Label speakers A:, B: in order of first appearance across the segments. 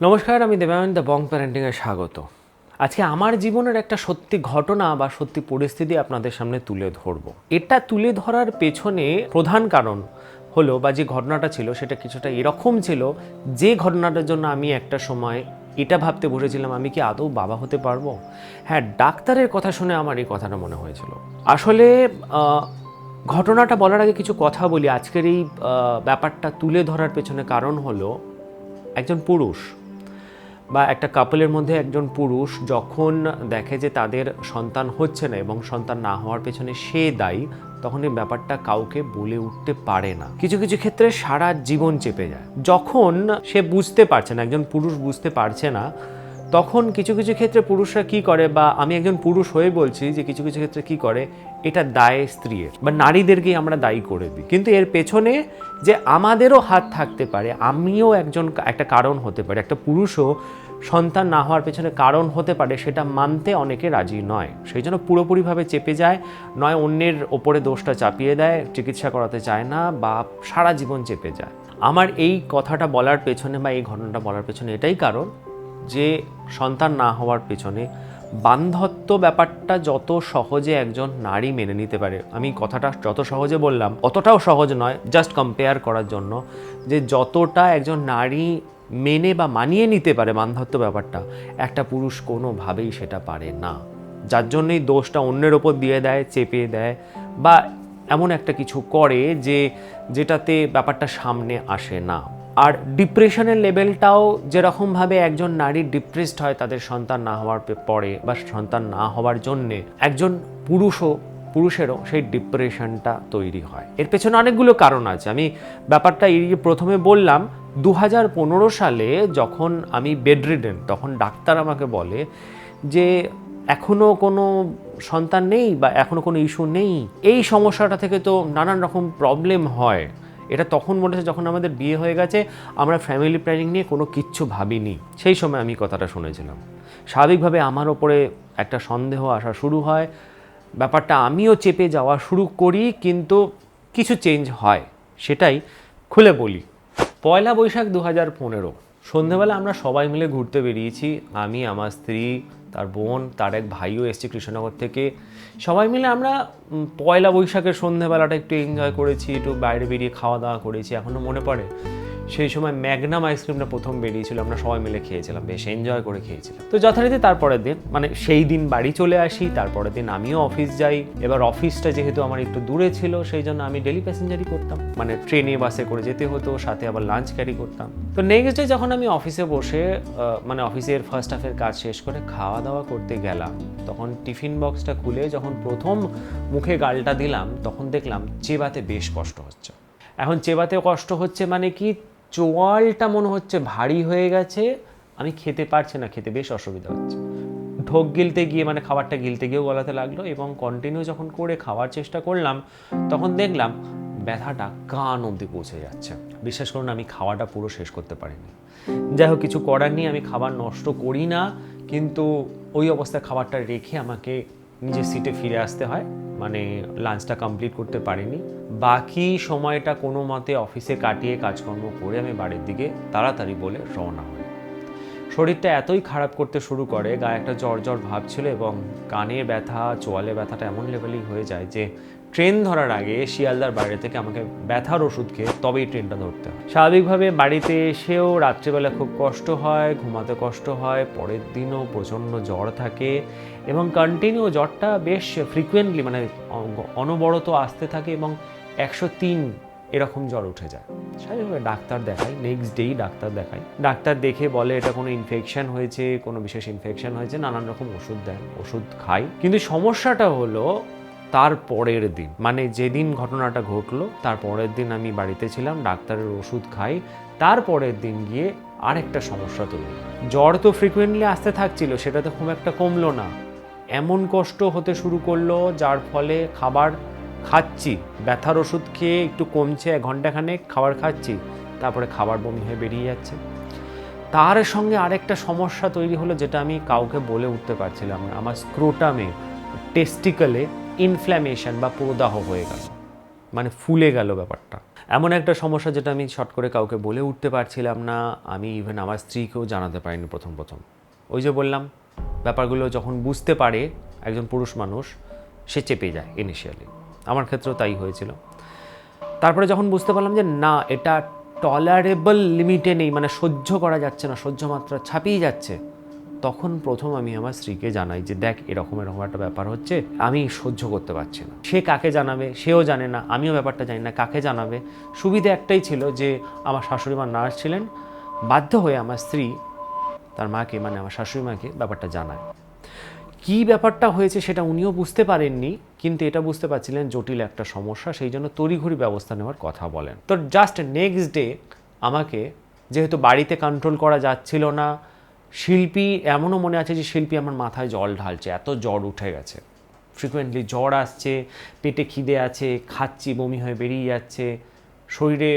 A: নমস্কার, আমি দেবানন্দ বং প্যারেন্টিংয়ে স্বাগত। আজকে আমার জীবনের একটা সত্যি ঘটনা বা সত্যি পরিস্থিতি আপনাদের সামনে তুলে ধরবো। এটা তুলে ধরার পেছনে প্রধান কারণ হলো বা যে ঘটনাটা ছিল, সেটা কিছুটা এরকম ছিল, যে ঘটনাটার জন্য আমি একটা সময় এটা ভাবতে বসেছিলাম, আমি কি আদৌ বাবা হতে পারব? হ্যাঁ ডাক্তারের কথা শুনে আমার এই কথাটা মনে হয়েছিল। আসলে ঘটনাটা বলার আগে কিছু কথা বলি। আজকের এই ব্যাপারটা তুলে ধরার পেছনে কারণ হলো একজন পুরুষ। বা একটা কাপলের মধ্যে একজন পুরুষ যখন দেখে যে তাদের সন্তান হচ্ছে না এবং সন্তান না হওয়ার পেছনে সে দায়ী, তখন এই ব্যাপারটা কাউকে বলে উঠতে পারে না। কিছু কিছু ক্ষেত্রে সারা জীবন চেপে যায়। যখন সে বুঝতে পারছে না, একজন পুরুষ বুঝতে পারছে না তখন কিছু কিছু ক্ষেত্রে পুরুষরা কি করে বা আমি একজন পুরুষ হয়ে বলছি যে কিছু কিছু ক্ষেত্রে কি করে, এটা দায় স্ত্রীর বা নারীদেরকেই আমরা দায়ী করে দিই। কিন্তু এর পেছনে যে আমাদেরও হাত থাকতে পারে, আমিও একজন একটা কারণ হতে পারে, একটা পুরুষও সন্তান না হওয়ার পেছনে কারণ হতে পারে সেটা মানতে অনেকে রাজি নয়। সেই জন্য পুরোপুরিভাবে চেপে যায়, নয় অন্যের ওপরে দোষটা চাপিয়ে দেয়, চিকিৎসা করাতে চায় না বা সারা জীবন চেপে যায়। আমার এই কথাটা বলার পেছনে বা এই ঘটনাটা বলার পেছনে এটাই কারণ যে সন্তান না হওয়ার পেছনে বান্ধত্ব ব্যাপারটা যত সহজে একজন নারী মেনে নিতে পারে, আমি কথাটা যত সহজে বললাম, অতটাও সহজ নয় জাস্ট কম্পেয়ার করার জন্য যে যতটা একজন নারী মেনে বা মানিয়ে নিতে পারে বান্ধত্ব ব্যাপারটা, একটা পুরুষ কোনোভাবেই সেটা পারে না। যার জন্যই দোষটা অন্যের ওপর দিয়ে দেয়, চেপে দেয় বা এমন একটা কিছু করে যে যেটাতে ব্যাপারটা সামনে আসে না। আর ডিপ্রেশনের লেভেলটাও যেরকমভাবে একজন নারী ডিপ্রেসড হয় তাদের সন্তান না হওয়ার পরে বা সন্তান না হওয়ার জন্যে, একজন পুরুষও, পুরুষেরও সেই ডিপ্রেশনটা তৈরি হয়। এর পেছনে অনেকগুলো কারণ আছে। আমি ব্যাপারটা এই যে প্রথমে বললাম দু হাজার পনেরো সালে যখন আমি বেডরিডেন, তখন ডাক্তার আমাকে বলে যে এখনও কোনো সন্তান নেই বা এখনও কোনো ইস্যু নেই। এই সমস্যাটা থেকে তো নানান রকম প্রবলেম হয়। এটা তখন মনে হচ্ছে যখন আমাদের বিয়ে হয়ে গেছে, আমরা ফ্যামিলি প্ল্যানিং নিয়ে কোনো কিচ্ছু ভাবিনি। সেই সময় আমি কথাটা শুনেছিলাম। স্বাভাবিকভাবে আমার ওপরে একটা সন্দেহ আসা শুরু হয়। ব্যাপারটা আমিও চেপে যাওয়া শুরু করি, কিন্তু কিছু চেঞ্জ হয়। সেটাই খুলে বলি। পয়লা বৈশাখ দু হাজার পনেরো, সন্ধেবেলা আমরা সবাই মিলে ঘুরতে বেরিয়েছি। আমি, আমার স্ত্রী, তার বোন, তার এক ভাইও এসছে কৃষ্ণনগর থেকে। সবাই মিলে আমরা পয়লা বৈশাখের সন্ধ্যাবেলাটা একটু এনজয় করেছি, একটু বাইরে বেরিয়ে খাওয়া দাওয়া করেছি এখনও মনে পড়ে? সেই সময় ম্যাগনাম আইসক্রিমটা প্রথম বেরিয়েছিল, আমরা সবাই মিলে খেয়েছিলাম, বেশ এনজয় করে খেয়েছিলাম। তো যথারীতি তারপরের দিন মানে সেই দিন বাড়ি চলে আসি, তারপরের দিন আমিও অফিস যাই। এবার অফিসটা যেহেতু আমার একটু দূরে ছিল, সেই জন্য আমি ডেলি প্যাসেঞ্জারই করতাম। মানে ট্রেনে বাসে করে যেতে হতো, সাথে আবার লাঞ্চ ক্যারি করতাম। তো নেক্সট ডে যখন আমি অফিসে বসে মানে অফিসের ফার্স্ট হাফের কাজ শেষ করে খাওয়া দাওয়া করতে গেলাম, তখন টিফিন বক্সটা খুলে যখন প্রথম মুখে গালটা দিলাম, তখন দেখলাম চেবাতে বেশ কষ্ট হচ্ছে। এখন চেবাতে কষ্ট হচ্ছে মানে কি চোয়ালটা মনে হচ্ছে ভারী হয়ে গেছে। আমি খেতে পারছি না, খেতে বেশ অসুবিধা হচ্ছে। ঢোক গিলতে গিয়ে মানে খাবারটা গিলতে গিয়েও গলাতে লাগল এবং কন্টিনিউ যখন করে খাওয়ার চেষ্টা করলাম, তখন দেখলাম ব্যথাটা কান অবধি পৌঁছে যাচ্ছে। বিশ্বাস করুন, আমি খাওয়াটা পুরো শেষ করতে পারিনি। যাই হোক, কিছু করার নেই, আমি খাবার নষ্ট করি না, কিন্তু ওই অবস্থায় খাবারটা রেখে আমাকে নিজের সিটে ফিরে আসতে হয়। মানে লাঞ্চটা কমপ্লিট করতে পারিনি। বাকি সময়টা কোনো মতে অফিসে কাটিয়ে কাজকর্ম করে আমি বাড়ির দিকে তাড়াতাড়ি বলে রওনা হই। শরীরটা এতই খারাপ করতে শুরু করে, গায়ে একটা জ্বর জ্বর ভাব ছিল এবং কানে ব্যথা, চোয়ালে ব্যথাটা এমন লেভেলই হয়ে যায় যে ট্রেন ধরার আগে শিয়ালদার বাইরে থেকে আমাকে ব্যথার ওষুধ খেয়ে তবেই ট্রেনটা ধরতে হয়। স্বাভাবিকভাবে বাড়িতে এসেও রাত্রিবেলা খুব কষ্ট হয়, ঘুমাতে কষ্ট হয়, পরের দিনও প্রচণ্ড জ্বর থাকে এবং কন্টিনিউ জ্বরটা বেশ ফ্রিকুয়েন্টলি মানে অনবরত আসতে থাকে এবং একশো তিন এরকম জ্বর উঠে যায়। স্বাভাবিকভাবে ডাক্তার দেখাই নেক্সট ডেই ডাক্তার দেখাই। ডাক্তার দেখে বলে, এটা কোনো ইনফেকশান হয়েছে, কোনো বিশেষ ইনফেকশন হয়েছে, নানান রকম ওষুধ দেন ওষুধ খাই। কিন্তু সমস্যাটা হলো তার পরের দিন মানে যেদিন ঘটনাটা ঘটলো, তার পরের দিন আমি বাড়িতে ছিলাম, ডাক্তারের ওষুধ খাই, তার পরের দিন গিয়ে আরেকটা সমস্যা তৈরি। জ্বর তো ফ্রিকুয়েন্টলি আসতে থাকছিল, সেটা তো খুব একটা কমলো না। এমন কষ্ট হতে শুরু করল, যার ফলে খাবার খাচ্ছি, ব্যথার ওষুধ খেয়ে একটু কমছে, এক ঘন্টাখানেক খাবার খাচ্ছি, তারপরে খাবার বমি হয়ে বেরিয়ে যাচ্ছে। তার সঙ্গে আরেকটা সমস্যা তৈরি হলো, যেটা আমি কাউকে বলে উঠতে পারছিলাম না। আমার স্ক্রোটামে টেস্টিক্যালে ইনফ্ল্যামেশন বা প্রদাহ হয়ে গেল। মানে ফুলে গেল ব্যাপারটা। এমন একটা সমস্যা যেটা আমি শর্ট করে কাউকে বলে উঠতে পারছিলাম না, আমি ইভেন আমার স্ত্রীকেও জানাতে পারিনি প্রথম প্রথম। ওই যে বললাম, ব্যাপারগুলো যখন বুঝতে পারে একজন পুরুষ মানুষ, সে চেপে যায় ইনিশিয়ালি আমার ক্ষেত্রেও তাই হয়েছিল। তারপরে যখন বুঝতে পারলাম যে না, এটা টলারেবল লিমিটে নেই মানে সহ্য করা যাচ্ছে না, সহ্য মাত্রা ছাপিয়ে যাচ্ছে তখন প্রথম আমি আমার স্ত্রীকে জানাই যে, দেখ, এরকম এরকম একটা ব্যাপার হচ্ছে, আমি সহ্য করতে পারছি না। সে কাকে জানাবে, সেও জানে না, আমিও ব্যাপারটা জানি না, কাকে জানাবে? সুবিধা একটাই ছিল যে, আমার শাশুড়ি মা নার্স ছিলেন, বাধ্য হয়ে আমার স্ত্রী তার মাকে মানে আমার শাশুড়ি মাকে ব্যাপারটা জানায়। কি ব্যাপারটা হয়েছে সেটা উনিও বুঝতে পারেননি, কিন্তু এটা বুঝতে পারছিলেন জটিল একটা সমস্যা, সেই জন্য তড়িঘড়ি ব্যবস্থা নেওয়ার কথা বলেন। তো জাস্ট নেক্সট ডে আমাকে, যেহেতু বাড়িতে কন্ট্রোল করা যাচ্ছিল না শিল্পী, এমনও মনে আছে যে শিল্পী আমার মাথায় জল ঢালছে, এত জ্বর উঠে গেছে। ফ্রিকুয়েন্টলি জ্বর আসছে, পেটে খিদে আছে, খাচ্ছি, বমি হয়ে বেরিয়ে যাচ্ছে, শরীরে,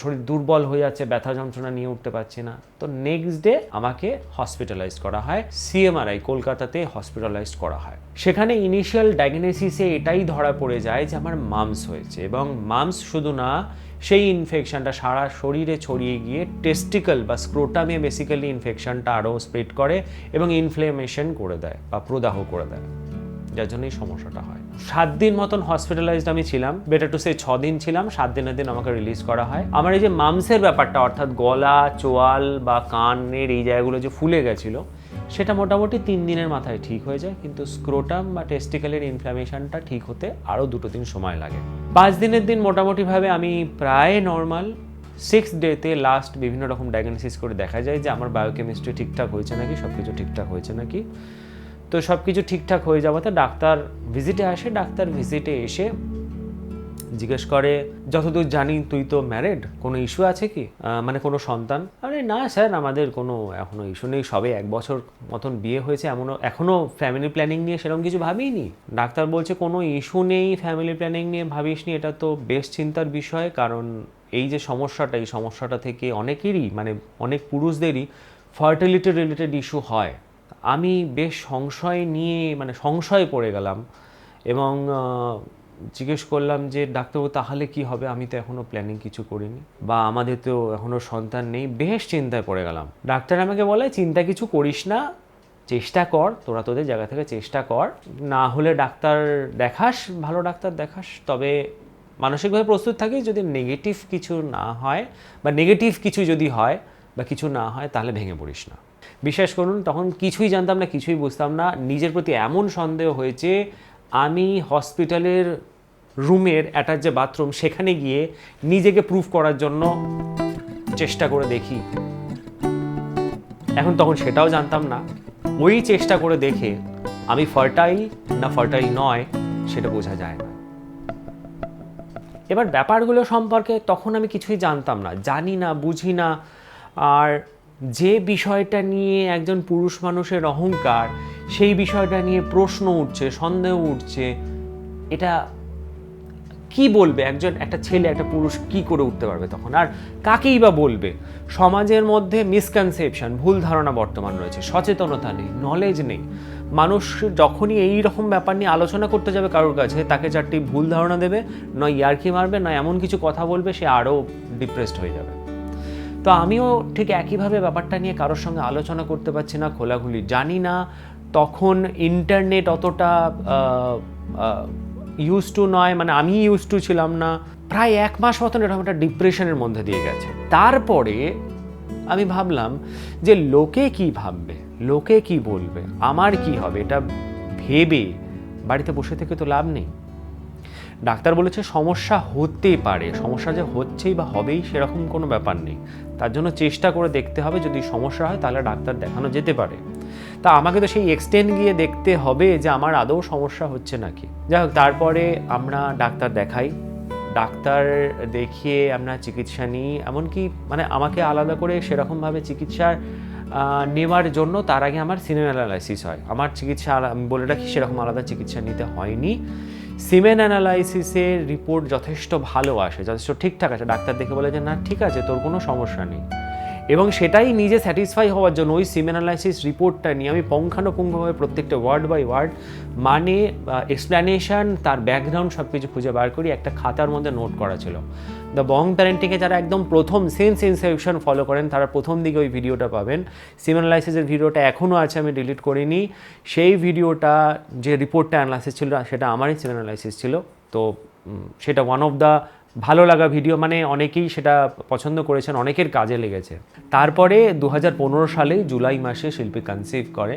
A: শরীর দুর্বল হয়ে যাচ্ছে, ব্যথা যন্ত্রণা নিয়ে উঠতে পারছি না। তো নেক্সট ডে আমাকে হসপিটালাইজ করা হয় সিএমআরআই কলকাতাতে হসপিটালাইজ করা হয়। সেখানে ইনিশিয়াল ডায়াগনোসিসে এটাই ধরা পড়ে যায় যে আমার মামস হয়েছে এবং মামস শুধু না সেই ইনফেকশনটা সারা শরীরে ছড়িয়ে গিয়ে টেস্টিক্যাল বা স্ক্রোটামে বেসিক্যালি ইনফেকশনটা আরও স্প্রেড করে এবং ইনফ্লেমেশন করে দেয় বা প্রদাহ করে দেয়। যার জন্য এই সমস্যাটা হয়। সাত দিন মতন হসপিটালাইজড আমি ছিলাম। বেটার টু সে ছ দিন ছিলাম। সাত দিনের দিন আমাকে রিলিজ করা হয়। আমার এই যে মামসের ব্যাপারটা, অর্থাৎ গলা, চোয়াল বা কানের এই জায়গাগুলো যে ফুলে গেছিল সেটা মোটামুটি তিন দিনের মাথায় ঠিক হয়ে যায়, কিন্তু স্ক্রোটাম বা টেস্টিক্যালের ইনফ্লামেশনটা ঠিক হতে আরও দুটো দিন সময় লাগে। পাঁচ দিনের দিন মোটামুটিভাবে আমি প্রায় নর্মাল সিক্স ডেতে লাস্ট বিভিন্ন রকম ডায়াগনোসিস করে দেখা যায় যে আমার বায়োকেমিস্ট্রি ঠিকঠাক হয়েছে নাকি সব কিছু ঠিকঠাক হয়েছে নাকি। তো সব কিছু ঠিকঠাক হয়ে যাওয়াতে ডাক্তার ভিজিটে আসে, ডাক্তার ভিজিটে এসে জিজ্ঞেস করে, যতদূর জানি তুই তো ম্যারেড কোনো ইস্যু আছে কি? মানে কোনো সন্তান? আরে না স্যার, আমাদের কোনো এখনও ইস্যু নেই, সবে এক বছর মতন বিয়ে হয়েছে, এমনও, এখনও ফ্যামিলি প্ল্যানিং নিয়ে সেরকম কিছু ভাবিনি। ডাক্তার বলছে কোনো ইস্যু নেই ফ্যামিলি প্ল্যানিং নিয়ে ভাবিসনি, এটা তো বেশ চিন্তার বিষয়, কারণ এই যে সমস্যাটা, এই সমস্যাটা থেকে অনেকেরই মানে অনেক পুরুষদেরই ফার্টিলিটি রিলেটেড ইস্যু হয়। আমি বেশ সংশয় নিয়ে মানে সংশয়ে পড়ে গেলাম এবং জিজ্ঞেস করলাম যে, ডাক্তারবাবু, তাহলে কি হবে? আমি তো এখনও প্ল্যানিং কিছু করিনি। বা, আমাদের তো এখনও সন্তান নেই। বেশ চিন্তায় পড়ে গেলাম। ডাক্তার আমাকে বলে, চিন্তা কিছু করিস না, চেষ্টা কর, তোরা তোদের জায়গা থেকে চেষ্টা কর। না হলে ডাক্তার দেখাস, ভালো ডাক্তার দেখাস। তবে মানসিকভাবে প্রস্তুত থাকিস যদি নেগেটিভ কিছু না হয় বা নেগেটিভ কিছু যদি হয় বা কিছু না হয়, তাহলে ভেঙে পড়িস না। বিশ্বাস করুন, তখন কিছুই জানতাম না, কিছুই বুঝতাম না। নিজের প্রতি এমন সন্দেহ হয়েছে আমি হসপিটালের রুমের অ্যাটাচ যে বাথরুম, সেখানে গিয়ে নিজেকে প্রুফ করার জন্য চেষ্টা করে দেখি। এখন তখন সেটাও জানতাম না। ওই চেষ্টা করে দেখে আমি ফার্টাইল না ফার্টাইল নয়, সেটা বোঝা যায় না। এবার ব্যাপারগুলো সম্পর্কে তখন আমি কিছুই জানতাম না। জানি না, বুঝি না। আর যে বিষয়টা নিয়ে একজন পুরুষ মানুষের অহংকার, সেই বিষয়টা নিয়ে প্রশ্ন উঠছে, সন্দেহ উঠছে, এটা কি বলবে একজন, একটা ছেলে, একটা পুরুষ কি করে উঠতে পারবে তখন? আর কাকেই বা বলবে? সমাজের মধ্যে মিসকনসেপশন ভুল ধারণা বর্তমান রয়েছে, সচেতনতা নেই নলেজ নেই। মানুষ যখনই এই রকম ব্যাপার নিয়ে আলোচনা করতে যাবে কারোর কাছে, তাকে চারটি ভুল ধারণা দেবে নয় ইয়ার্কি মারবে নয় এমন কিছু কথা বলবে, সে আরও ডিপ্রেসড হয়ে যাবে। তো আমিও ঠিক একইভাবে ব্যাপারটা নিয়ে কারোর সঙ্গে আলোচনা করতে পারছি না, খোলাখুলি জানি না। তখন ইন্টারনেট অতটা ইউজ টু নয় মানে আমি ইউজ টু ছিলাম না। প্রায় এক মাস মতন এরকম একটা ডিপ্রেশনের মধ্যে দিয়ে গেছে। তারপরে আমি ভাবলাম যে লোকে কি ভাববে? লোকে কি বলবে? আমার কি হবে? এটা ভেবে বাড়িতে বসে থেকে তো লাভ নেই। ডাক্তার বলেছে সমস্যা হতেই পারে। সমস্যা যে হচ্ছেই বা হবেই সেরকম কোনো ব্যাপার নেই। তার জন্য চেষ্টা করে দেখতে হবে, যদি সমস্যা হয় তাহলে ডাক্তার দেখানো যেতে পারে। তা আমাকে তো সেই এক্সটেন্ড গিয়ে দেখতে হবে যে আমার আদৌ সমস্যা হচ্ছে নাকি। যাই হোক, তারপরে আমরা ডাক্তার দেখাই। ডাক্তার দেখিয়ে আমরা চিকিৎসা নিই। এমনকি মানে আমাকে আলাদা করে সেরকমভাবে চিকিৎসার নেওয়ার জন্য তার আগে আমার সিনেমা অ্যানালাইসিস হয়। আমার চিকিৎসা বলে রাখি সেরকম আলাদা চিকিৎসা নিতে হয়নি। সিমেন অ্যানালাইসিসের রিপোর্ট যথেষ্ট ভালো আসে, যথেষ্ট ঠিকঠাক আছে ডাক্তার দেখে বলে যে, না, ঠিক আছে, তোর কোনো সমস্যা নেই। এবং সেটাই নিজে স্যাটিসফাই হওয়ার জন্য ওই সিম অ্যানালাইসিস রিপোর্টটা নিয়ে আমি পঙ্খানুপুঙ্খভাবে প্রত্যেকটা ওয়ার্ড বাই ওয়ার্ড মানে এক্সপ্ল্যানেশান তার ব্যাকগ্রাউন্ড সব কিছু খুঁজে বার করি। একটা খাতার মধ্যে নোট করা ছিল। দ্য বং প্যারেন্টিংয়ে যারা একদম প্রথম সেন্স ইনসেপশন ফলো করেন, তারা প্রথম দিকে ওই ভিডিওটা পাবেন। সিমেনালাইসিসের ভিডিওটা এখনও আছে, আমি ডিলিট করিনি। সেই ভিডিওটা যে রিপোর্টটা অ্যানালাইসিস ছিল, সেটা আমারই সিমেনালাইসিস ছিল। তো সেটা ওয়ান অফ দ্য ভালো লাগা ভিডিও মানে অনেকেই সেটা পছন্দ করেছেন, অনেকের কাজে লেগেছে। তারপরে দু হাজার পনেরো সালে জুলাই মাসে শিল্পী কনসিভ করে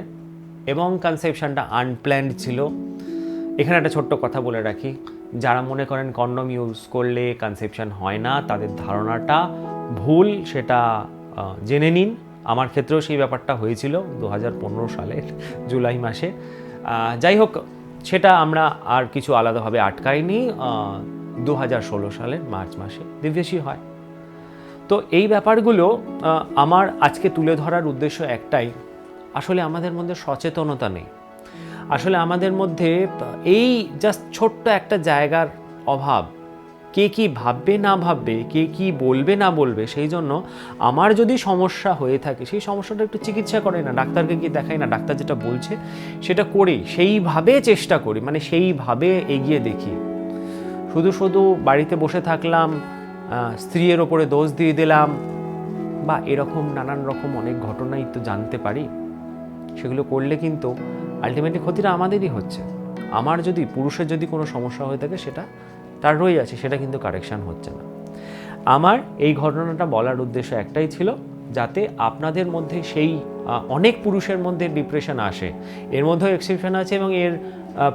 A: এবং কনসেপশনটা আনপ্ল্যান্ড ছিল। এখানে একটা ছোট্ট কথা বলে রাখি। যারা মনে করেন কন্ডম ইউজ করলে কনসেপশন হয় না, তাদের ধারণাটা ভুল, সেটা জেনে নিন। আমার ক্ষেত্রেও সেই ব্যাপারটা হয়েছিল দু হাজার পনেরো সালের জুলাই মাসে। যাই হোক, সেটা আমরা আর কিছু আলাদাভাবে আটকাইনি। দু হাজার ষোলো সালের মার্চ মাসে দিব্যসী হয়। তো এই ব্যাপারগুলো আমার আজকে তুলে ধরার উদ্দেশ্য একটাই, আসলে আমাদের মধ্যে সচেতনতা নেই। আসলে আমাদের মধ্যে এই জাস্ট ছোট্ট একটা জায়গার অভাব। কে কি ভাববে না ভাববে, কে কি বলবে না বলবে, সেই জন্য আমার যদি সমস্যা হয়ে থাকে, সেই সমস্যাটা একটু চিকিৎসা করে না, ডাক্তারকে গিয়ে দেখাই না, ডাক্তার যেটা বলছে সেটা করি, সেইভাবে চেষ্টা করি মানে সেইভাবে এগিয়ে দেখি। শুধু শুধু বাড়িতে বসে থাকলাম স্ত্রীর ওপরে দোষ দিয়ে দিলাম, বা এরকম নানান রকম অনেক ঘটনাই তো জানতে পারি। সেগুলো করলে কিন্তু আলটিমেটলি ক্ষতিটা আমাদেরই হচ্ছে। আমার যদি, পুরুষের যদি কোনো সমস্যা হয়ে থাকে, সেটা তার রয়ে আছে, সেটা কিন্তু কারেকশান হচ্ছে না। আমার এই ঘটনাটা বলার উদ্দেশ্য একটাই ছিল, যাতে আপনাদের মধ্যে সেই অনেক পুরুষের মধ্যে ডিপ্রেশন আসে। এর মধ্যেও এক্সেপশন আছে এবং এর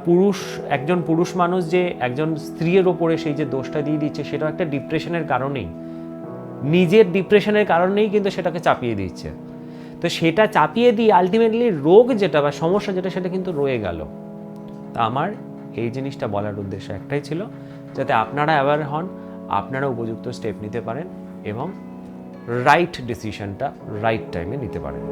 A: পুরুষ, একজন পুরুষ মানুষ যে একজন স্ত্রীর ওপরে সেই যে দোষটা দিয়ে দিচ্ছে সেটা একটা ডিপ্রেশনের কারণেই। নিজের ডিপ্রেশনের কারণেই কিন্তু সেটাকে চাপিয়ে দিচ্ছে। তো সেটা চাপিয়ে দিয়ে আলটিমেটলি রোগ যেটা বা সমস্যা যেটা, সেটা কিন্তু রয়ে গেল। তা আমার এই জিনিসটা বলার উদ্দেশ্য একটাই ছিল যাতে আপনারা অ্যাওয়ার হন, আপনারা উপযুক্ত স্টেপ নিতে পারেন এবং রাইট ডিসিশনটা রাইট টাইমে নিতে পারেন।